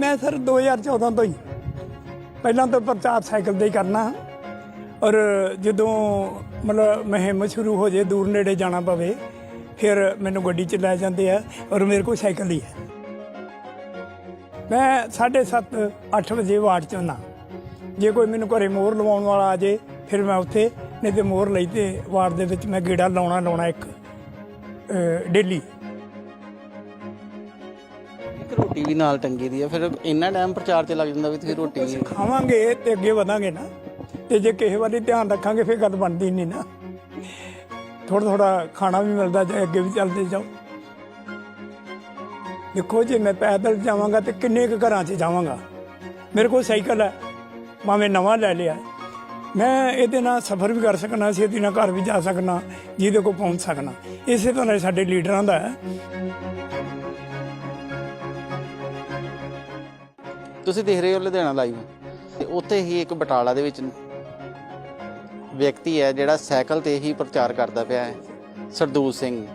ਮੈਂ ਸਰ 2014 ਤੋਂ ਹੀ। ਪਹਿਲਾਂ ਤਾਂ ਪ੍ਰਚਾਰ ਸਾਈਕਲ ਤੇ ਹੀ ਕਰਨਾ। ਔਰ ਜਦੋਂ ਮਤਲਬ ਮੁਹਿੰਮ ਸ਼ੁਰੂ ਹੋ ਜੇ, ਦੂਰ ਨੇੜੇ ਜਾਣਾ ਪਵੇ, ਫਿਰ ਮੈਨੂੰ ਗੱਡੀ 'ਚ ਲੈ ਜਾਂਦੇ ਆ ਔਰ ਮੇਰੇ ਕੋਲ ਸਾਈਕਲ ਹੀ ਹੈ। ਮੈਂ 7:30 8 ਵਜੇ ਵਾਰਡ 'ਚ ਹੁੰਦਾ ਜੇ ਕੋਈ ਮੈਨੂੰ ਘਰੇ ਮੋਹਰ ਲਵਾਉਣ ਵਾਲਾ ਆ ਜੇ, ਫਿਰ ਮੈਂ ਉੱਥੇ, ਨਹੀਂ ਤੇ ਮੋਹਰ ਲਈ ਤੇ ਵਾਰਡ ਦੇ ਵਿੱਚ ਮੈਂ ਗੇੜਾ ਲਾਉਣਾ ਲਾਉਣਾ ਇੱਕ ਡੇਲੀ। ਰੋਟੀ ਵੀ ਨਾਲ ਟੰਗੀ ਦੀ ਆ, ਫਿਰ ਇੰਨਾ ਟਾਈਮ ਪ੍ਰਚਾਰ ਤੇ ਲੱਗ ਜਾਂਦਾ ਵੀ ਤੁਸੀਂ ਰੋਟੀ ਨਹੀਂ ਖਾਵਾਂਗੇ ਤੇ ਅੱਗੇ ਵਧਾਂਗੇ ਨਾ। ਤੇ ਜੇ ਕਿਸੇ ਵਾਰੀ ਧਿਆਨ ਰੱਖਾਂਗੇ, ਫਿਰ ਗੱਲ ਬਣਦੀ ਨਹੀਂ ਨਾ। ਥੋੜਾ ਥੋੜਾ ਖਾਣਾ ਵੀ ਮਿਲਦਾ ਜਾਏ ਅੱਗੇ ਵੀ ਚੱਲਦੇ ਜਾਓ। ਦੇਖੋ ਜੇ ਮੈਂ ਪੈਦਲ ਜਾਵਾਂਗਾ ਤੇ ਕਿੰਨੇ ਕੁ ਘਰਾਂ 'ਚ ਜਾਵਾਂਗਾ। ਮੇਰੇ ਕੋਲ ਸਾਈਕਲ ਹੈ, ਭਾਵੇਂ ਨਵਾਂ ਲੈ ਲਿਆ। ਮੈਂ ਇਹਦੇ ਨਾਲ ਸਫ਼ਰ ਵੀ ਕਰ ਸਕਣਾ ਸੀ ਇਹਦੇ ਨਾਲ ਘਰ ਵੀ ਜਾ ਸਕਣਾ ਜਿਹਦੇ ਕੋਲ ਪਹੁੰਚ ਸਕਣਾ ਇਸੇ ਤਰ੍ਹਾਂ ਸਾਡੇ ਲੀਡਰਾਂ ਦਾ ਹੈ। ਤੁਸੀਂ ਦੇਖ ਰਹੇ ਹੋ ਲੁਧਿਆਣਾ ਲਾਈਵ। ਤੇ ਉੱਥੇ ਹੀ ਇੱਕ ਬਟਾਲਾ ਦੇ ਵਿੱਚ ਵਿਅਕਤੀ ਹੈ ਜਿਹੜਾ ਸਾਈਕਲ ਤੇ ਹੀ ਪ੍ਰਚਾਰ ਕਰਦਾ ਪਿਆ ਹੈ, ਸਰਦੂਲ ਸਿੰਘ।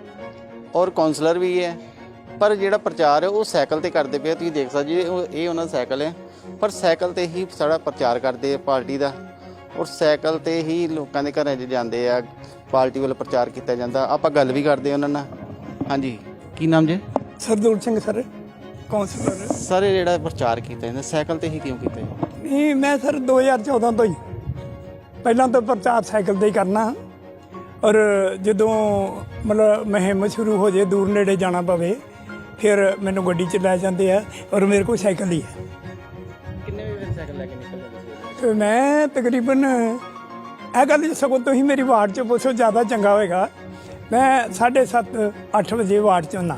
ਔਰ ਕਾਉਂਸਲਰ ਵੀ ਹੈ, ਪਰ ਜਿਹੜਾ ਪ੍ਰਚਾਰ ਹੈ ਉਹ ਸਾਈਕਲ ਤੇ ਕਰਦੇ ਪਏ ਤੁਸੀਂ ਦੇਖ ਸਕਦੇ ਜੀ ਇਹ ਉਹਨਾਂ ਦਾ ਸਾਈਕਲ ਹੈ। ਪਰ ਸਾਈਕਲ ਤੇ ਹੀ ਸਾਡਾ ਪ੍ਰਚਾਰ ਕਰਦੇ ਆ ਪਾਰਟੀ ਦਾ। ਔਰ ਸਾਈਕਲ ਤੇ ਹੀ ਲੋਕਾਂ ਦੇ ਘਰਾਂ 'ਚ ਜਾਂਦੇ ਆ, ਪਾਰਟੀ ਵੱਲੋਂ ਪ੍ਰਚਾਰ ਕੀਤਾ ਜਾਂਦਾ। ਆਪਾਂ ਗੱਲ ਵੀ ਕਰਦੇ ਉਹਨਾਂ ਨਾਲ। ਹਾਂਜੀ। ਕੀ ਨਾਮ ਜੀ? Sardool Singh, sir. Councillor sir ਇਹ ਜਿਹੜਾ ਪ੍ਰਚਾਰ ਕੀਤਾ ਜਾਂਦਾ ਸਾਈਕਲ ਤੇ ਹੀ ਕਿਉਂ ਕੀਤਾ ਜਾਂਦਾ? ਨਹੀਂ ਮੈਂ ਸਰ 2014 ਤੋਂ ਹੀ। ਪਹਿਲਾਂ ਤਾਂ ਪ੍ਰਚਾਰ ਸਾਈਕਲ ਤੇ ਹੀ ਕਰਨਾ। ਔਰ ਜਦੋਂ ਮਤਲਬ ਮੁਹਿੰਮ ਸ਼ੁਰੂ ਹੋ ਜੇ ਦੂਰ ਨੇੜੇ ਜਾਣਾ ਪਵੇ ਫਿਰ ਮੈਨੂੰ ਗੱਡੀ 'ਚ ਲੈ ਜਾਂਦੇ ਆ ਔਰ ਮੇਰੇ ਕੋਲ ਸਾਈਕਲ ਹੀ ਹੈ। ਕਿੰਨੇ ਵਜੇ ਸਾਈਕਲ ਲੈ ਕੇ ਨਿਕਲਦੇ ਸੀ ਤੇ ਮੈਂ ਤਕਰੀਬਨ ਇਹ ਗੱਲ ਜੇ ਸਗੋਂ ਤੁਸੀਂ ਮੇਰੀ ਵਾਰਡ 'ਚ ਪੁੱਛੋ ਜ਼ਿਆਦਾ ਚੰਗਾ ਹੋਏਗਾ। ਮੈਂ 7:30 8 ਵਜੇ ਵਾਰਡ 'ਚ ਹੁੰਦਾ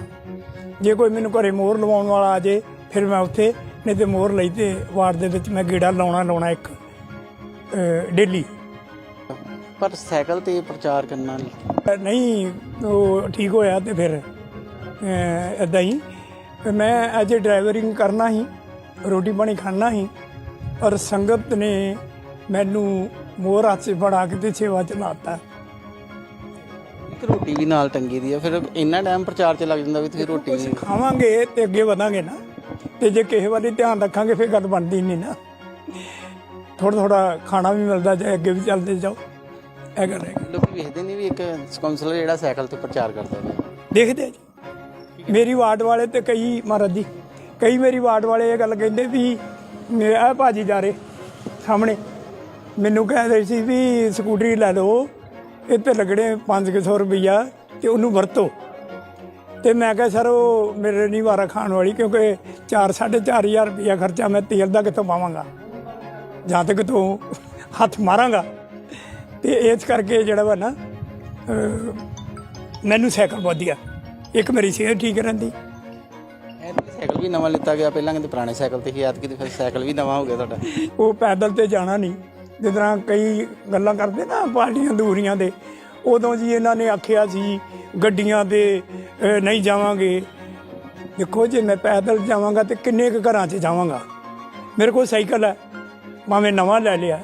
ਜੇ ਕੋਈ ਮੈਨੂੰ ਘਰੇ ਮੋਹਰ ਲਵਾਉਣ ਵਾਲਾ ਆ ਜੇ ਫਿਰ ਮੈਂ ਉੱਥੇ ਨਹੀਂ ਤੇ ਮੋਹਰ ਲਈ ਤੇ ਵਾਰਡ ਦੇ ਵਿੱਚ ਮੈਂ ਗੇੜਾ ਲਾਉਣਾ ਲਾਉਣਾ ਇੱਕ ਡੇਲੀ। ਪਰ ਸਾਈਕਲ ਤੇ ਪ੍ਰਚਾਰ ਕਰਨਾ ਨਹੀਂ। ਉਹ ਠੀਕ ਹੋਇਆ ਤੇ ਫਿਰ ਇਦਾਂ ਹੀ। ਮੈਂ ਐਜ ਡਰਾਈਵਰਿੰਗ ਕਰਨਾ ਹੀ ਰੋਟੀ ਪਾਣੀ ਖਾਣਾ ਹੀ ਔਰ ਸੰਗਤ ਨੇ ਮੈਨੂੰ ਮੋਹਰ ਹੱਥ 'ਚ ਫੜਾ ਕੇ ਤੇ ਸੇਵਾ ਚ ਲਾਤਾ ਇੱਕ ਰੋਟੀ ਵੀ ਨਾਲ ਟੰਗੀ ਦੀ ਆ ਫਿਰ ਇੰਨਾ ਟਾਈਮ ਪ੍ਰਚਾਰ ਤੇ ਲੱਗ ਜਾਂਦਾ ਵੀ ਤੁਸੀਂ ਰੋਟੀ ਨਹੀਂ ਖਾਵਾਂਗੇ ਤੇ ਅੱਗੇ ਵਧਾਂਗੇ ਨਾ। ਤੇ ਜੇ ਕਿਸੇ ਵਾਰੀ ਧਿਆਨ ਰੱਖਾਂਗੇ ਫਿਰ ਗੱਲ ਬਣਦੀ ਨਹੀਂ ਨਾ। ਥੋੜਾ ਥੋੜਾ ਖਾਣਾ ਵੀ ਮਿਲਦਾ ਜਾਏ ਅੱਗੇ ਵੀ ਚੱਲਦੇ ਜਾਓ। ਇਹ ਗੱਲ ਹੈ। ਲੋਕੀ ਵੇਖਦੇ ਨਹੀਂ ਵੀ ਇੱਕ ਕਾਉਂਸਲਰ ਜਿਹੜਾ ਸਾਈਕਲ ਤੇ ਪ੍ਰਚਾਰ ਕਰਦਾ ਹੈ ਦੇਖਦੇ ਆ ਜੀ। ਮੇਰੀ ਵਾਰਡ ਵਾਲੇ ਤੇ ਕਈ ਮਹਾਰਾਜ ਜੀ ਕਈ ਮੇਰੀ ਵਾਰਡ ਵਾਲੇ ਇਹ ਗੱਲ ਕਹਿੰਦੇ ਵੀ ਆ ਭਾਜੀ ਜਾ ਰਹੇ ਸਾਹਮਣੇ। ਮੈਨੂੰ ਕਹਿੰਦੇ ਸੀ ਵੀ ਸਕੂਟਰੀ ਲੈ ਲਓ। ਇਹ ਤੇ ਲੱਗਣੇ 500 ਰੁਪਈਆ ਤੇ ਉਹਨੂੰ ਵਰਤੋ। ਤੇ ਮੈਂ ਕਿਹਾ ਸਰ ਉਹ ਮੇਰੇ ਨਹੀਂ ਵਾਰਾ ਖਾਣ ਵਾਲੀ ਕਿਉਂਕਿ 4 4500 ਰੁਪਈਆ ਖਰਚਾ ਮੈਂ ਤੇਲ ਦਾ ਕਿੱਥੋਂ ਪਾਵਾਂਗਾ? ਜਾਂ ਤੱਕ ਤੋਂ ਹੱਥ ਮਾਰਾਂਗਾ? ਤੇ ਇਸ ਕਰਕੇ ਜਿਹੜਾ ਵਾ ਨਾ ਮੈਨੂੰ ਸਾਈਕਲ ਵਧੀਆ। ਇੱਕ ਮੇਰੀ ਸਿਹਤ ਠੀਕ ਰਹਿੰਦੀ। ਐਤਕੀ ਸਾਈਕਲ ਵੀ ਨਵਾਂ ਲਿੱਤਾ ਗਿਆ। ਪਹਿਲਾਂ ਕਹਿੰਦੇ ਪੁਰਾਣੇ ਸਾਈਕਲ ਤੇ ਹੀ ਐਤਕੀ ਤੇ ਫਿਰ ਸਾਈਕਲ ਵੀ ਨਵਾਂ ਹੋ ਗਿਆ ਤੁਹਾਡਾ। ਉਹ ਪੈਦਲ ਤੇ ਜਾਣਾ ਨਹੀਂ। ਜਿਸ ਤਰ੍ਹਾਂ ਕਈ ਗੱਲਾਂ ਕਰਦੇ ਨਾ ਪਾਰਟੀਆਂ ਦੂਰੀਆਂ ਦੇ ਉਦੋਂ ਜੀ ਇਹਨਾਂ ਨੇ ਆਖਿਆ ਸੀ, ਗੱਡੀਆਂ ਤੇ ਨਹੀਂ ਜਾਵਾਂਗੇ। ਦੇਖੋ ਜੇ ਮੈਂ ਪੈਦਲ ਜਾਵਾਂਗਾ ਤੇ ਕਿੰਨੇ ਕੁ ਘਰਾਂ 'ਚ ਜਾਵਾਂਗਾ? ਮੇਰੇ ਕੋਲ ਸਾਈਕਲ ਹੈ, ਭਾਵੇਂ ਨਵਾਂ ਲੈ ਲਿਆ।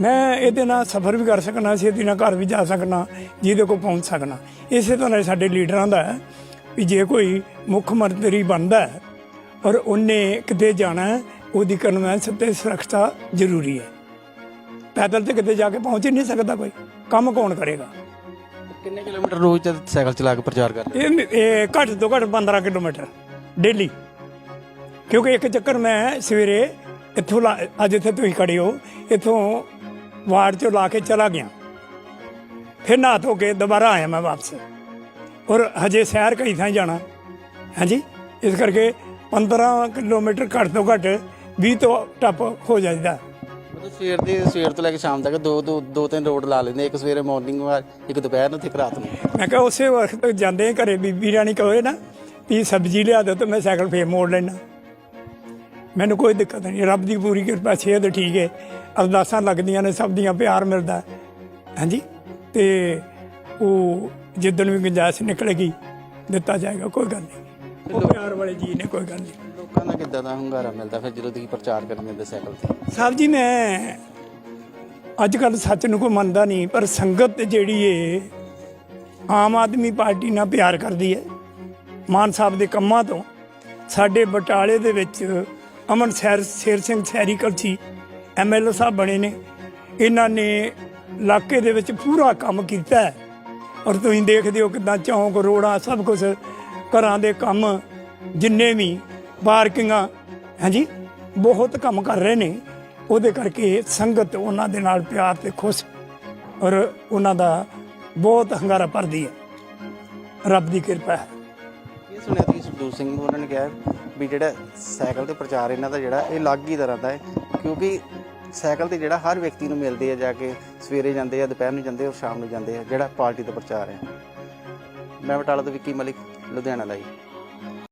ਮੈਂ ਇਹਦੇ ਨਾਲ ਸਫ਼ਰ ਵੀ ਕਰ ਸਕਣਾ ਸੀ ਇਹਦੇ ਨਾਲ ਘਰ ਵੀ ਜਾ ਸਕਣਾ, ਜਿਹਦੇ ਕੋਲ ਪਹੁੰਚ ਸਕਣਾ। ਇਸੇ ਤਰ੍ਹਾਂ ਸਾਡੇ ਲੀਡਰਾਂ ਦਾ ਹੈ ਵੀ ਜੇ ਕੋਈ ਮੁੱਖ ਮੰਤਰੀ ਬਣਦਾ ਹੈ ਔਰ ਉਹਨੇ ਕਿਤੇ ਜਾਣਾ ਉਹਦੀ ਕਨਵੈਂਸ ਤੇ ਸੁਰੱਖਿਆ ਜ਼ਰੂਰੀ ਹੈ। ਪੈਦਲ ਤੇ ਕਿਤੇ ਜਾ ਕੇ ਪਹੁੰਚ ਹੀ ਨਹੀਂ ਸਕਦਾ ਕੋਈ। ਕੰਮ ਕੌਣ ਕਰੇਗਾ? ਕਿੰਨੇ ਕਿਲੋਮੀਟਰ ਰੋਜ਼ ਤੇ ਸਾਈਕਲ ਚਲਾ ਕੇ ਪ੍ਰਚਾਰ ਕਰਦੇ? ਇਹ ਇਹ ਘੱਟ ਤੋਂ ਘੱਟ 15 ਕਿਲੋਮੀਟਰ ਡੇਲੀ। ਕਿਉਂਕਿ ਇੱਕ ਚੱਕਰ ਮੈਂ ਸਵੇਰੇ ਇੱਥੋਂ ਲਾ- ਅੱਜ ਇੱਥੇ ਤੁਸੀਂ ਖੜੇ ਹੋ ਇੱਥੋਂ ਵਾਰਡ ਚੋਂ ਲਾ ਕੇ ਚਲਾ ਗਿਆ। ਫਿਰ ਨਹਾ ਧੋ ਕੇ ਦੁਬਾਰਾ ਆਇਆ ਮੈਂ ਵਾਪਸ। ਔਰ ਹਜੇ ਸੈਰ ਕਈ ਥਾਂ ਜਾਣਾ। ਹਾਂਜੀ? ਇਸ ਕਰਕੇ 15 ਕਿਲੋਮੀਟਰ ਘੱਟ ਤੋਂ ਘੱਟ 20 ਤੋਂ ਟੱਪ ਹੋ ਜਾਂਦਾ ਮਤਲਬ ਸਵੇਰ ਦੇ ਸਵੇਰ ਤੋਂ ਲੈ ਕੇ ਸ਼ਾਮ ਤੱਕ ਦੋ ਦੋ ਦੋ ਤਿੰਨ ਰੋਡ ਲਾ ਲੈਂਦੇ ਇੱਕ ਸਵੇਰੇ ਮਾਰਨਿੰਗ ਵਾਰ ਇੱਕ ਦੁਪਹਿਰ ਨੂੰ ਤੇ ਇੱਕ ਰਾਤ ਨੂੰ। ਮੈਂ ਕਿਹਾ ਉਸੇ ਵਕਤ ਜਾਂਦੇ ਘਰੇ ਬੀਬੀ ਰਾਣੀ ਕਹੇ ਨਾ ਵੀ ਸਬਜ਼ੀ ਲਿਆ ਦਿਓ ਤੇ ਮੈਂ ਸਾਈਕਲ ਫੇਰ ਮੋੜ ਲੈਣਾ ਮੈਨੂੰ ਕੋਈ ਦਿੱਕਤ ਨਹੀਂ। ਰੱਬ ਦੀ ਪੂਰੀ ਕਿਰਪਾ ਸਿਹਤ ਠੀਕ ਹੈ ਅਰਦਾਸਾਂ ਲੱਗਦੀਆਂ ਨੇ ਸਭ ਦੀਆਂ ਪਿਆਰ ਮਿਲਦਾ। ਹਾਂਜੀ? ਤੇ ਉਹ ਜਿੱਦਣ ਵੀ ਗੁੰਜਾਇਸ਼ ਨਿਕਲੇਗੀ ਦਿੱਤਾ ਜਾਏਗਾ ਕੋਈ ਗੱਲ ਨਹੀਂ। ਉਹ ਪਿਆਰ ਵਾਲੇ ਜੀ ਨੇ ਕੋਈ ਗੱਲ ਨਹੀਂ। ਲੋਕਾਂ ਦਾ ਕਿੱਦਾਂ ਦਾ ਹੁੰਗਾਰਾ ਮਿਲਦਾ, ਫਿਰ ਜਦੋਂ ਤੁਸੀਂ ਪ੍ਰਚਾਰ ਕਰਨ ਜਾਂਦੇ ਸਾਈਕਲ ਤੇ। ਸਾਹਿਬ ਜੀ, ਮੈਂ ਅੱਜ ਕੱਲ ਸੱਚ ਨੂੰ ਕੋਈ ਮੰਨਦਾ ਨਹੀਂ, ਪਰ ਸੰਗਤ ਜਿਹੜੀ ਏ, ਆਮ ਆਦਮੀ ਪਾਰਟੀ ਨਾਲ ਪਿਆਰ ਕਰਦੀ ਹੈ ਮਾਨ ਸਾਹਿਬ ਦੇ ਕੰਮਾਂ ਤੋਂ, ਸਾਡੇ ਬਟਾਲੇ ਦੇ ਵਿੱਚ ਅਮਨ ਸੈਰ, ਸ਼ੇਰ ਸਿੰਘ ਸੈਰੀ ਕਲਚੀ ਐਮਐਲਏ ਸਾਹਿਬ ਬਣੇ ਨੇ। ਇਹਨਾਂ ਨੇ ਇਲਾਕੇ ਦੇ ਵਿੱਚ ਪੂਰਾ ਕੰਮ ਕੀਤਾ ਹੈ। ਔਰ ਤੁਸੀਂ ਦੇਖਦੇ ਹੋ ਕਿਦਾਂ ਚੌਂਕ, ਰੋੜਾਂ, ਸਭ ਕੁਝ ਘਰਾਂ ਦੇ ਕੰਮ, ਜਿੰਨੇ ਵੀ ਪਾਰਕਿੰਗਾਂ, ਹਾਂਜੀ, ਬਹੁਤ ਕੰਮ ਕਰ ਰਹੇ ਨੇ। ਉਹਦੇ ਕਰਕੇ ਸੰਗਤ ਉਹਨਾਂ ਦੇ ਨਾਲ ਪਿਆਰ ਤੇ ਖੁਸ਼ ਔਰ ਉਹਨਾਂ ਦਾ ਬਹੁਤ ਹੰਗਾਰਾ ਭਰਦੀ ਹੈ। ਰੱਬ ਦੀ ਕਿਰਪਾ ਹੈ। ਇਹ ਸੁਣਿਆ ਤੁਸੀਂ ਸਰਦੂਲ ਸਿੰਘ ਨੂੰ, ਉਹਨਾਂ ਨੇ ਕਿਹਾ ਵੀ ਜਿਹੜਾ ਸਾਈਕਲ ਤੇ ਪ੍ਰਚਾਰ ਇਹਨਾਂ ਦਾ ਜਿਹੜਾ, ਇਹ ਅਲੱਗ ਹੀ ਤਰ੍ਹਾਂ ਦਾ ਹੈ। ਕਿਉਂਕਿ ਸਾਈਕਲ ਤੇ ਜਿਹੜਾ ਹਰ ਵਿਅਕਤੀ ਨੂੰ ਮਿਲਦੇ ਆ ਜਾ ਕੇ, ਸਵੇਰੇ ਜਾਂਦੇ ਆ, ਦੁਪਹਿਰ ਨੂੰ ਜਾਂਦੇ ਆ ਔਰ ਸ਼ਾਮ ਨੂੰ ਜਾਂਦੇ ਆ, ਜਿਹੜਾ ਪਾਰਟੀ ਦਾ ਪ੍ਰਚਾਰ ਹੈ। ਮੈਂ ਬਟਾਲਾ ਤੋਂ ਵਿੱਕੀ ਮਲਿਕ, ਲੁਧਿਆਣਾ ਲਈ